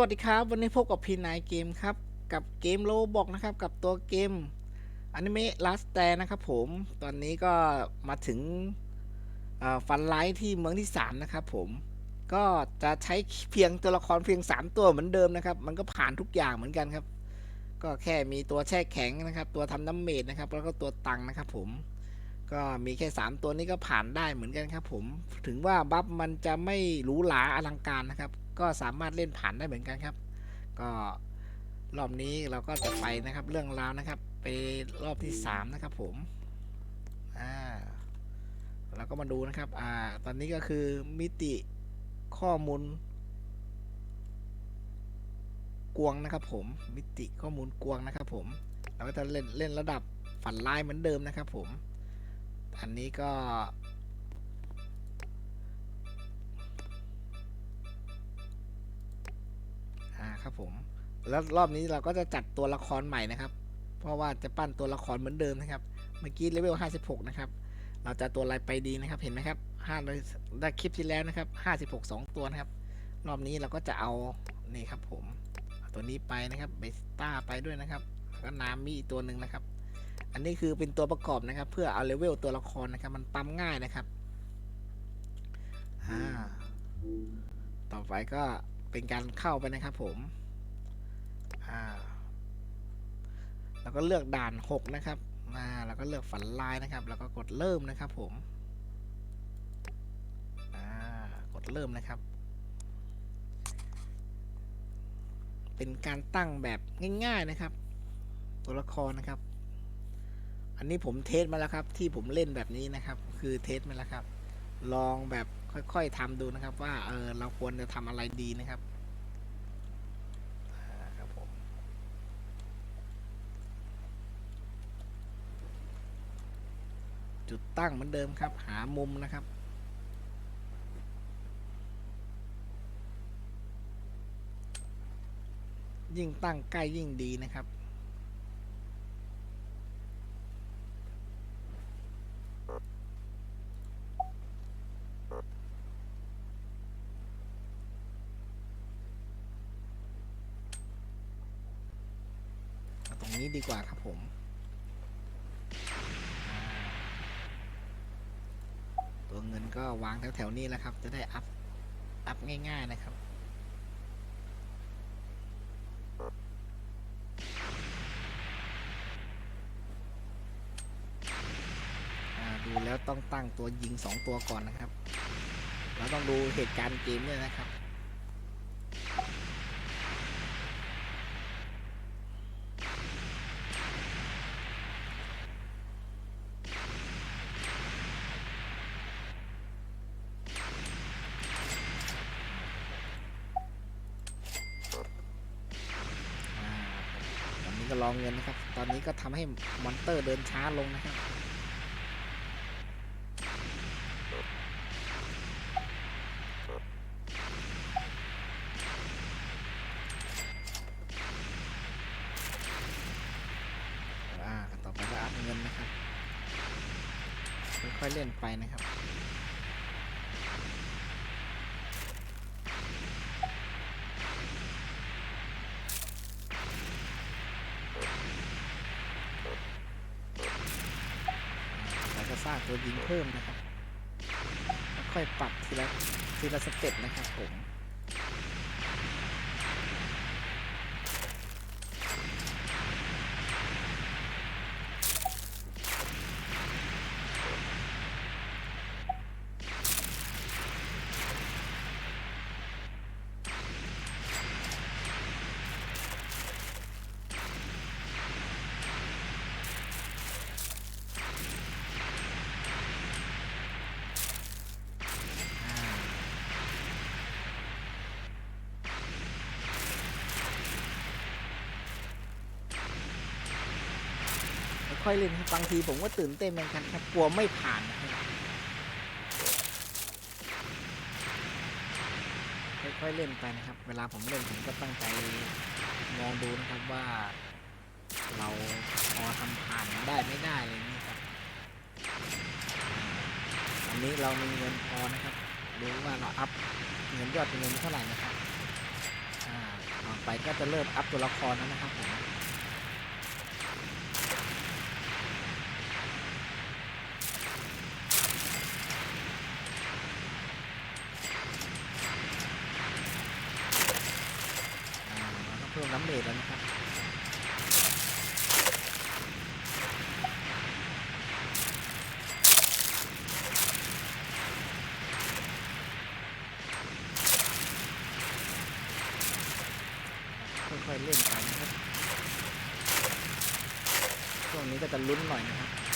วัสดีครับ วันนี้พบกับพีนายเกมครับ กับเกมโลบอกนะครับ กับตัวเกมอนิเมะลาสแตนะครับผม ตอนนี้ก็มาถึงฟันไลท์ที่เมืองที่ 3 นะครับผม ก็จะใช้เพียงตัวละครเพียง 3 ตัวเหมือนเดิมนะครับ มันก็ผ่านทุกอย่างเหมือนกันครับ ก็แค่มีตัวแช่แข็งนะครับ ตัวทำน้ำเมดนะครับ แล้วก็ตัวตังนะครับผม ก็มีแค่ 3 ตัวนี้ก็ผ่านได้เหมือนกันครับผม ถึงว่าบัฟมันจะไม่หรูหราอลังการนะครับ ก็สามารถเล่นผ่านได้เหมือนกันครับ ก็รอบนี้เราก็จะไปนะครับเรื่องราวนะครับ ไปรอบที่ 3 นะครับผมอ่าเราก็มาดูนะครับอ่าตอนนี้ก็คือมิติข้อมูล กวงนะครับผมมิติข้อมูลกวงนะครับผมเราก็จะเล่นเล่นระดับฝันลายเหมือนเดิมนะครับผมอันนี้ก็ ครับผมแล้วรอบนี้เราก็จะจัดตัวละครใหม่นะครับ เพราะว่าจะปั้นตัวละครเหมือนเดิมนะครับ เมื่อกี้เลเวล 56 นะครับ เราจะตัวอะไรไปดีนะครับ เห็นไหมครับ5ได้คลิปที่แล้วนะครับ 56 2 ตัวนะครับ รอบนี้เราก็จะเอา นี่ครับผม ตัวนี้ไปนะครับ เบสต้าไปด้วยนะครับ แล้วก็นามีตัวหนึ่งนะครับ อันนี้คือเป็นตัวประกอบนะครับ เพื่อเอาเลเวลตัวละครนะครับ มันปั๊มง่ายนะครับต่อไปก็เป็นการเข้าไปนะครับผม อ่าแล้วก็เลือกด่าน 6 นะครับอ่าแล้วก็เลือกฝันลายนะครับ แล้วก็กดเริ่มนะครับผมอ่ากดเริ่มนะครับ เป็นการตั้งแบบง่าย ๆนะครับ ตัวละครนะครับ อันนี้ผมเทสมาแล้วครับ ที่ผมเล่นแบบนี้นะครับ คือเทสมาแล้วครับ ลองแบบค่อยๆทำดูนะครับ ว่าเออเราควรจะทำอะไรดีนะครับอ่าครับผม จุดตั้งเหมือนเดิมครับ หามุมนะครับ ยิ่งตั้งใกล้ยิ่งดีนะครับตรงนี้ดีกว่าครับผม ตัวเงินก็วางแถวๆนี้แล้วครับ จะได้อัพ อัพง่าย ๆนะครับ ดูแล้วต้องตั้งตัวยิงสองตัวก่อนนะครับ เราต้องดูเหตุการณ์เกมด้วยนะครับ รอนนี้ก็ลองเงินนะครับ ตอนนี้ก็ทำให้มอนเตอร์เดินช้าลงนะครับ ตัวยิงเพิ่มนะครับ ค่อยปรับทีละทีละสเต็ปนะครับผม ค่อยเล่นครับบางทีผมก็ตื่นเต้นเหมือนกันครับกลัวไม่ผ่านค่อยๆเล่นไปนะครับ เวลาผมเล่นผมก็ตั้งใจมองดูนะครับว่า เราพอทำผ่านได้ไม่ได้อะไรอย่างนี้ครับอันนี้เรามีเงินพอนะครับดูว่าเราอัพเงินยอดเป็นเงินเท่าไหร่นะครับอ่าไปก็จะเริ่มอัพตัวละครแล้วนะครับผม อ่าเราต้อ งน้ำเมจแล้วนะครับค่อยๆเล่นไปนะครับช่วงนี้ก็จะลุ้นหน่อยนะครับ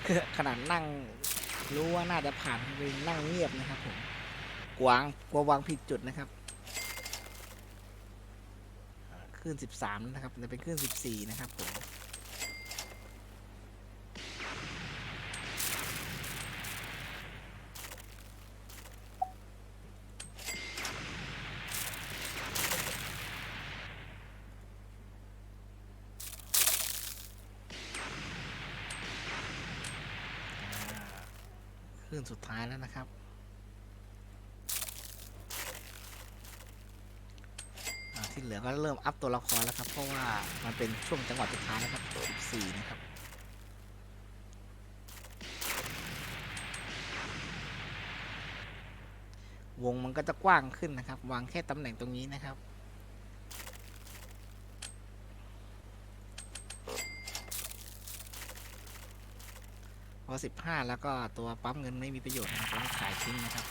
คือ ขนาดนั่ง รู้ว่าน่าจะผ่านไปนั่งเงียบนะครับผมกวางกลัววางผิดจุดนะครับขึ้นสิบสามนะครับจะเป็นขึ้นสิบสี่นะครับผม นสุดท้ายแล้วนะครับ ที่เหลือก็เริ่มอัพตัวละครแล้วครับ เพราะว่ามันเป็นช่วงจังหวะสุดท้ายนะครับตัว14นะครับวงมันก็จะกว้างขึ้นนะครับ วางแค่ตำแหน่งตรงนี้นะครับ อ 15 แล้วก็ตัวปั๊มเงินไม่มีประโยชน์นะครับต้องขายทิ้งนะครับ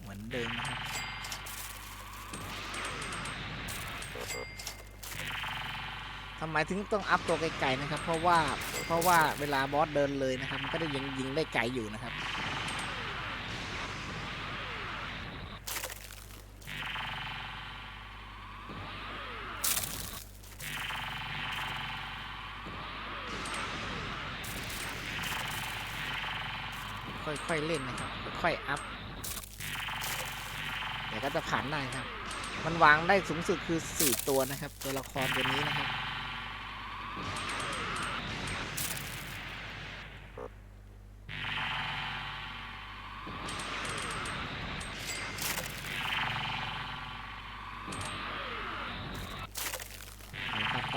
เหมือนเดิมนะครับทำไมถึงต้องอัพตัวไกลๆนะครับ เพราะว่าเพราะว่าเวลาบอสเดินเลยนะครับ มันก็ได้ยิงยิงได้ไกลอยู่นะครับ ค่ อยๆเล่นนะครับ ค่อยอัพเดี๋ยวก็จะผ่านได้ครับ มันวางได้สูงสุดคือ 4 ตัวนะครับ ตัวละครตัวนี้นะครับ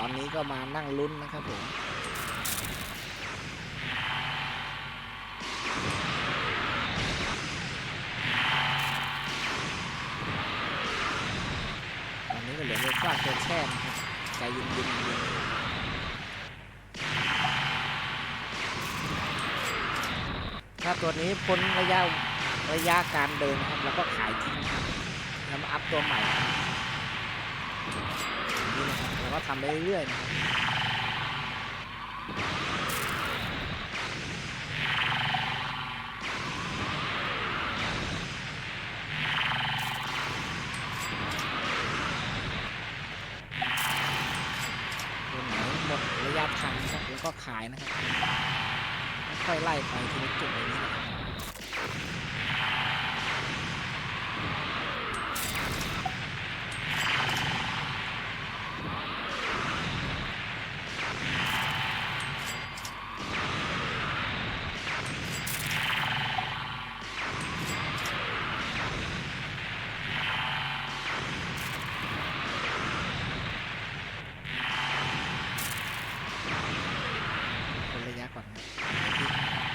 ตอนนี้ก็มานั่งลุ้นนะครับผม ช่นะครับใจเย็นๆเย็นถ้าตัวนี้พ้นระยะระยะการเดินครับแล้วก็ขายทิ้งครับแล้วมาอัพตัวใหม่นี่นะครับแล้วก็ทำไปเรื่อยๆนะครับตัวไหนหมดระยะทางนะครับแล้ว ก็ขายนะครับค่อยไล่ไปทีละจุดเลยนะครับคนระยะก่อนครับ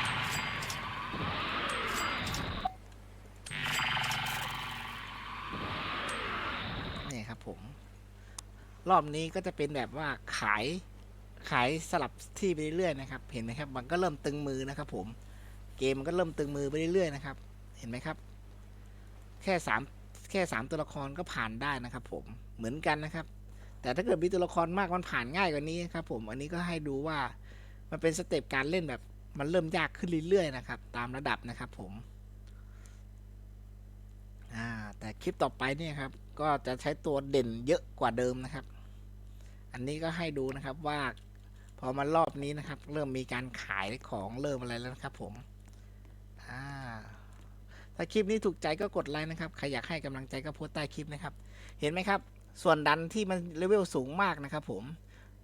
นี่ครับผม รอบนี้ก็จะเป็นแบบว่าขายขายสลับที่ไปเรื่อยๆนะครับ เห็นไหมครับ มันก็เริ่มตึงมือนะครับ ผม เกมมันก็เริ่มตึงมือไปเรื่อยๆนะครับ เห็นไหมครับ แค่สามแค่สามตัวละครก็ผ่านได้นะครับ ผมเหมือนกันนะครับ แต่ถ้าเกิดมีตัวละครมากมันผ่านง่ายกว่านี้ครับ ผมอันนี้ก็ให้ดูว่ามันเป็นสเต็ปการเล่นแบบมันเริ่มยากขึ้นเรื่อยๆนะครับ ตามระดับนะครับ ผมแต่คลิปต่อไปเนี่ยครับ ก็จะใช้ตัวเด่นเยอะกว่าเดิมนะครับ อันนี้ก็ให้ดูนะครับว่าพอมารอบนี้นะครับ เริ่มมีการขายของเริ่มอะไรแล้วนะครับผมอ่าถ้าคลิปนี้ถูกใจก็กดไลค์นะครับ ใครอยากให้กำลังใจก็โพสต์ใต้คลิปนะครับ เห็นไหมครับ ส่วนดันที่มันเลเวลสูงมากนะครับ ผม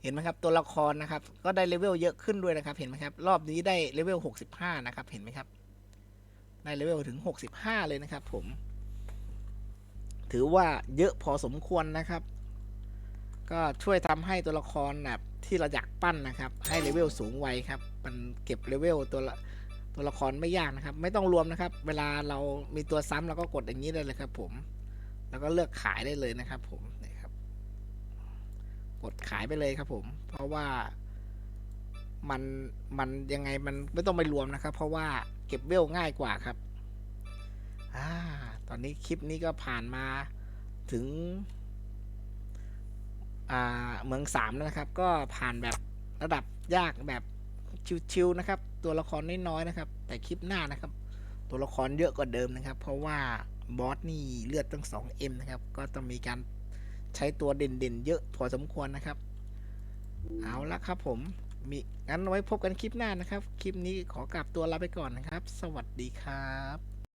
เห็นไหมครับ ตัวละครนะครับ ก็ได้เลเวลเยอะขึ้นด้วยนะครับ เห็นไหมครับ รอบนี้ได้เลเวล 65 นะครับ เห็นไหมครับ ได้เลเวลถึง 65 เลยนะครับ ผม ถือว่าเยอะพอสมควรนะครับ ก็ช่วยทำให้ตัวละครแบบที่เราอยากปั้นนะครับ ให้เลเวลสูงไวครับ มันเก็บเลเวลตัวละตัวละครไม่ยากนะครับ ไม่ต้องรวมนะครับ เวลาเรามีตัวซ้ำเราก็กดอย่างนี้ได้เลยครับ ผม แล้วก็เลือกขายได้เลยนะครับ ผมนี่ครับ กดขายไปเลยครับ ผม เพราะว่ามันมันยังไงมันไม่ต้องไปรวมนะครับ เพราะว่าเก็บเวลง่ายกว่าครับอ่าตอนนี้คลิปนี้ก็ผ่านมาถึง เมืองสามแล้วนะครับ ก็ผ่านแบบระดับยากแบบชิวๆนะครับ ตัวละครน้อยๆนะครับ แต่คลิปหน้านะครับ ตัวละครเยอะกว่าเดิมนะครับ เพราะว่าบอสนี่เลือดตั้ง 2M นะครับ ก็ต้องมีการใช้ตัวเด่นๆ เยอะพอสมควรนะครับ เอาละครับผมมีงั้นไว้พบกันคลิปหน้านะครับ คลิปนี้ขอกลับตัวลาไปก่อนนะครับ สวัสดีครับ